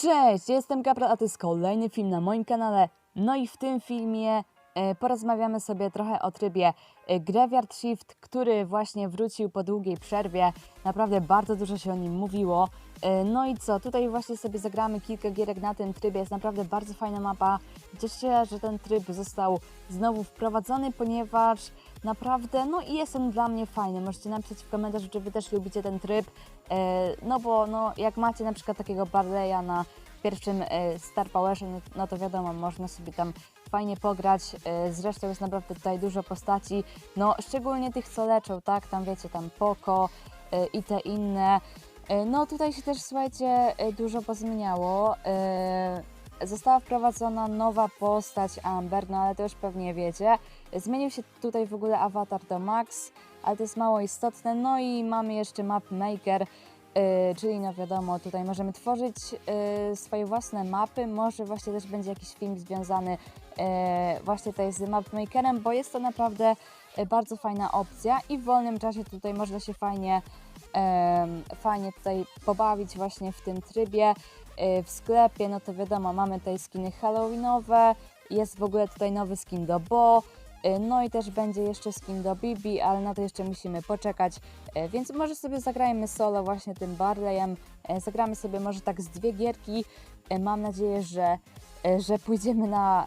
Cześć, jestem Gabral, a to jest kolejny film na moim kanale. No i w tym filmie porozmawiamy sobie trochę o trybie e, Graveyard Shift, który właśnie wrócił po długiej przerwie. Naprawdę bardzo dużo się o nim mówiło. E, no i co, tutaj właśnie sobie zagramy kilka gierek na tym trybie. Jest naprawdę bardzo fajna mapa. Cieszę się, że ten tryb został znowu wprowadzony, ponieważ naprawdę, no i jest on dla mnie fajny. Możecie napisać w komentarzu, czy Wy też lubicie ten tryb. E, No bo no, jak macie na przykład takiego Barleya na pierwszym e, Star Powerze, no, no to wiadomo, można sobie tam fajnie pograć. E, Zresztą jest naprawdę tutaj dużo postaci, no szczególnie tych, co leczą, tak? Tam wiecie, tam Poco e, i te inne. E, No tutaj się też, słuchajcie, dużo pozmieniało. Została wprowadzona nowa postać Amber, no ale to już pewnie wiecie. Zmienił się tutaj w ogóle awatar do Max, ale to jest mało istotne. No i mamy jeszcze Map Maker, czyli no wiadomo, tutaj możemy tworzyć yy, swoje własne mapy. Może właśnie też będzie jakiś film związany yy, właśnie tutaj z Map Makerem, bo jest to naprawdę bardzo fajna opcja i w wolnym czasie tutaj można się fajnie, fajnie tutaj pobawić właśnie w tym trybie. W sklepie, no to wiadomo, mamy tutaj skiny halloweenowe, jest w ogóle tutaj nowy skin do Bo, no i też będzie jeszcze skin do Bibi, ale na to jeszcze musimy poczekać, yy, więc może sobie zagrajmy solo właśnie tym Barleyem, Yy, zagramy sobie może tak z dwie gierki, mam nadzieję, że, że pójdziemy na,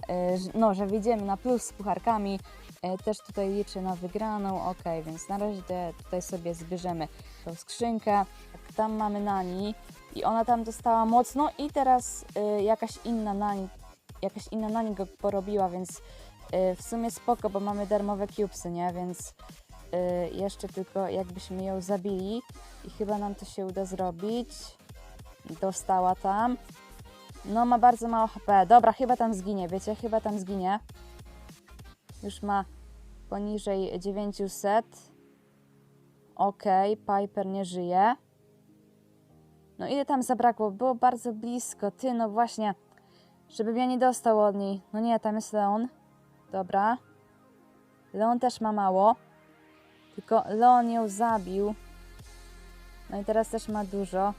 no, że wyjdziemy na plus z pucharkami, też tutaj liczę na wygraną, ok, więc na razie tutaj sobie zbierzemy tą skrzynkę, Tak, tam mamy Nani, i ona tam dostała mocno i teraz jakaś inna nani, jakaś inna nani go porobiła, więc w sumie spoko, bo mamy darmowe cubesy, nie? Więc y, jeszcze tylko jakbyśmy ją zabili i chyba nam to się uda zrobić. Dostała tam. No ma bardzo mało HP. Dobra, chyba tam zginie, wiecie? Chyba tam zginie. Już ma poniżej 900. Okej, Piper nie żyje. No ile tam zabrakło? Było bardzo blisko. Ty, no właśnie. Żebym ja nie dostał od niej. No nie, tam jest Leon. Dobra. Leon też ma mało. Tylko Leon ją zabił. No i teraz też ma dużo.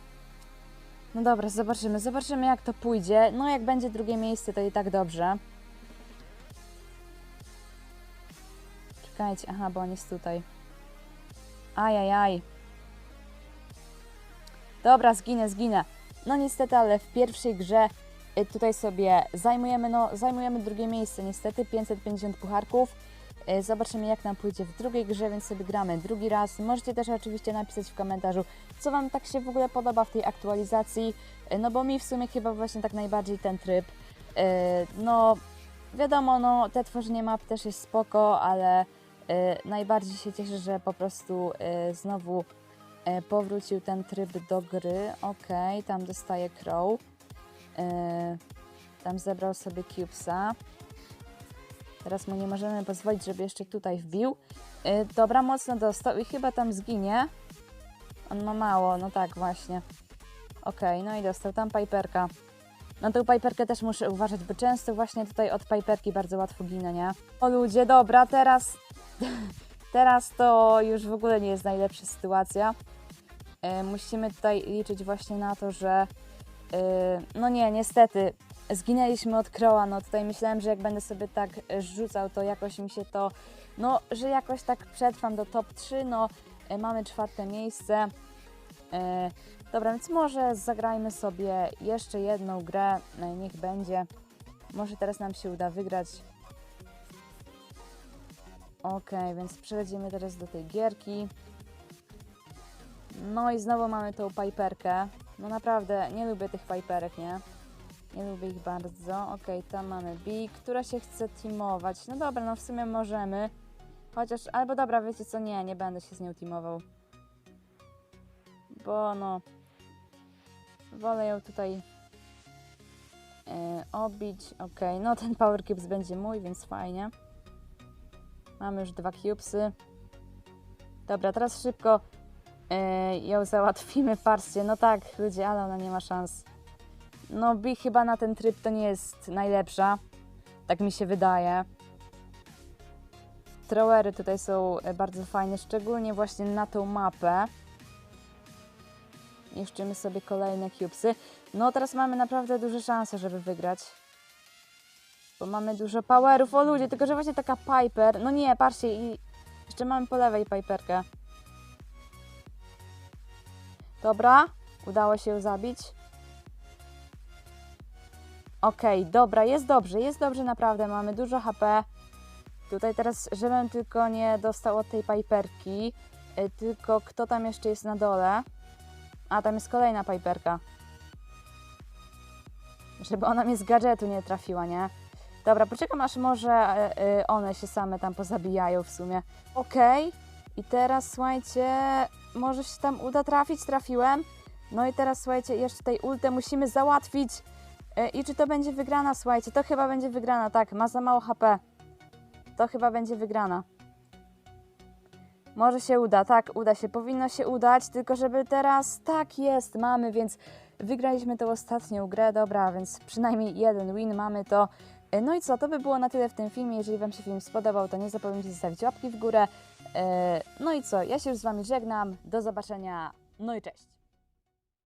No dobra, zobaczymy. Zobaczymy jak to pójdzie. No jak będzie drugie miejsce, to i tak dobrze. Czekajcie, aha, bo on jest tutaj. Ajajaj. Dobra, zginę, zginę. No niestety, ale w pierwszej grze tutaj sobie zajmujemy, no, zajmujemy drugie miejsce, niestety 550 pucharków. Y, Zobaczymy jak nam pójdzie w drugiej grze, więc sobie gramy drugi raz. Możecie też oczywiście napisać w komentarzu, co Wam tak się w ogóle podoba w tej aktualizacji. Y, No bo mi w sumie chyba właśnie tak najbardziej ten tryb. y, No wiadomo, no te tworzenie map też jest spoko, ale y, najbardziej się cieszę, że po prostu y, znowu powrócił ten tryb do gry. Ok, tam dostaje Crow. E, tam zebrał sobie Cubesa. Teraz mu nie możemy pozwolić, żeby jeszcze tutaj wbił. E, dobra, mocno dostał i chyba tam zginie. On ma mało, no tak, właśnie. Ok, no i dostał tam Piperka. No tą Piperkę też muszę uważać, bo często właśnie tutaj od Piperki bardzo łatwo ginę, nie? O ludzie, dobra, teraz... teraz to już w ogóle nie jest najlepsza sytuacja. E, musimy tutaj liczyć właśnie na to, że no nie, niestety zginęliśmy od Kroa, no tutaj myślałem, że jak będę sobie tak e, rzucał, to jakoś mi się to, no, że jakoś tak przetrwam do top 3, no e, mamy czwarte miejsce. E, dobra, więc może zagrajmy sobie jeszcze jedną grę, e, niech będzie. Może teraz nam się uda wygrać. Okej, więc przechodzimy teraz do tej gierki. No i znowu mamy tą Piperkę. No naprawdę, nie lubię tych Piperek, nie? Nie lubię ich bardzo. Okej, tam mamy B, która się chce teamować. No dobra, no w sumie możemy. Chociaż, albo dobra, wiecie co, nie, nie będę się z nią teamował. Bo no... Wolę ją tutaj e, obić. Okej, no ten Power Cubes będzie mój, więc fajnie. Mamy już dwa cubesy. Dobra, teraz szybko ją załatwimy. Patrzcie, no tak, ludzie, ale ona nie ma szans. No, Bi chyba na ten tryb to nie jest najlepsza. Tak mi się wydaje. Throwery tutaj są e, bardzo fajne, szczególnie właśnie na tą mapę. Niszczymy sobie kolejne cubesy. No teraz mamy naprawdę duże szanse, żeby wygrać. Bo mamy dużo powerów. O ludzie, tylko że właśnie taka Piper. No nie, patrzcie i jeszcze mamy po lewej Piperkę. Dobra, udało się ją zabić. Okej, dobra, jest dobrze, jest dobrze naprawdę, mamy dużo HP. Tutaj teraz, żebym tylko nie dostał od tej Piperki, y, tylko kto tam jeszcze jest na dole? A, tam jest kolejna Piperka. Żeby ona mnie z gadżetu nie trafiła, nie? Dobra, poczekam aż może y, y, one się same tam pozabijają w sumie. Okej, i teraz słuchajcie, może się tam uda trafić, trafiłem. No i teraz słuchajcie, jeszcze tej ultę musimy załatwić. E, I czy to będzie wygrana? Słuchajcie, to chyba będzie wygrana, tak, ma za mało HP. To chyba będzie wygrana. Może się uda, tak, uda się, powinno się udać, tylko żeby teraz, tak jest, mamy, więc wygraliśmy tą ostatnią grę, dobra, więc przynajmniej jeden win mamy to. E, No i co, to by było na tyle w tym filmie, jeżeli Wam się film spodobał, to nie zapomnijcie zostawić łapki w górę. E, No i co, ja się już z Wami żegnam, do zobaczenia, no i cześć.